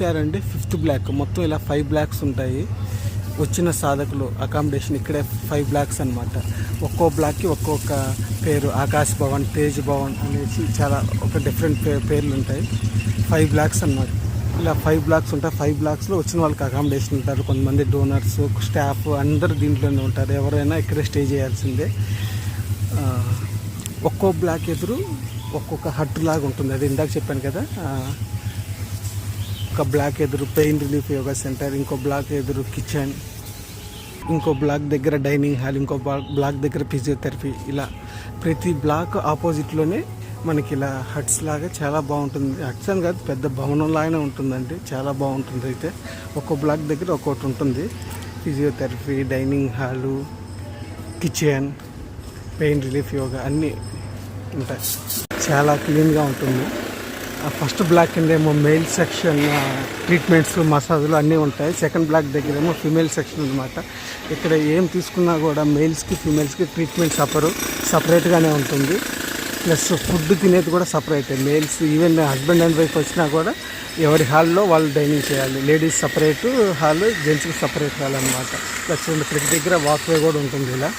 చూసారండి fifth black. మొత్తం ఇలా ఫైవ్ బ్లాక్స్ ఉంటాయి. వచ్చిన సాధకులు అకామిడేషన్ ఇక్కడే ఫైవ్ బ్లాక్స్ అన్నమాట. ఒక్కో బ్లాక్కి ఒక్కొక్క పేరు. ఆకాశ్ భవన్ తేజ్ భవన్ అనేసి చాలా ఒక డిఫరెంట్ పే పేర్లు ఉంటాయి. ఫైవ్ బ్లాక్స్ అన్నమాట. ఇలా ఫైవ్ బ్లాక్స్ ఉంటాయి. ఫైవ్ బ్లాక్స్లో వచ్చిన వాళ్ళకి అకామిడేషన్ ఉంటారు. కొంతమంది డోనర్స్ స్టాఫ్ అందరు దీంట్లోనే ఉంటారు. ఎవరైనా ఇక్కడే స్టే చేయాల్సిందే. ఒక్కో బ్లాక్ ఎదురు ఒక్కొక్క హట్ లాగా ఉంటుంది. అది ఇందాక చెప్పాను కదా. ఒక బ్లాక్ ఎదురు పెయిన్ రిలీఫ్ యోగా సెంటర్ ఇంకో బ్లాక్ ఎదురు కిచెన్ ఇంకో బ్లాక్ దగ్గర డైనింగ్ హాల్ ఇంకో బ్లాక్ దగ్గర ఫిజియోథెరపీ. ఇలా ప్రతి బ్లాక్ ఆపోజిట్లోనే మనకి ఇలా హట్స్ లాగా చాలా బాగుంటుంది. హట్స్ అని కాదు పెద్ద భవనం లాగానే ఉంటుందండి. చాలా బాగుంటుంది అయితే. ఒక్కో బ్లాక్ దగ్గర ఒక్కోటి ఉంటుంది. Physiotherapy dining hall kitchen pain relief yoga అన్నీ ఉంటాయి. చాలా క్లీన్గా ఉంటుంది. ఫస్ట్ బ్లాక్ కింద ఏమో మెయిల్ సెక్షన్ ట్రీట్మెంట్స్ మసాజులు అన్నీ ఉంటాయి. సెకండ్ బ్లాక్ దగ్గర ఏమో ఫిమేల్ సెక్షన్ అనమాట ఇక్కడ ఏం తీసుకున్నా కూడా మెయిల్స్కి ఫిమేల్స్కి ట్రీట్మెంట్ సపరు సపరేట్గానే ఉంటుంది. ప్లస్ ఫుడ్ తినేది కూడా separate. Males even husband and wife వచ్చినా కూడా ఎవరి హాల్లో వాళ్ళు డైనింగ్ చేయాలి. లేడీస్ సపరేట్ హాల్ జెంట్స్కి సపరేట్ హాల్ అనమాట ప్లస్ చూడండి ప్రతి దగ్గర వాక్వే కూడా ఉంటుంది ఇలా.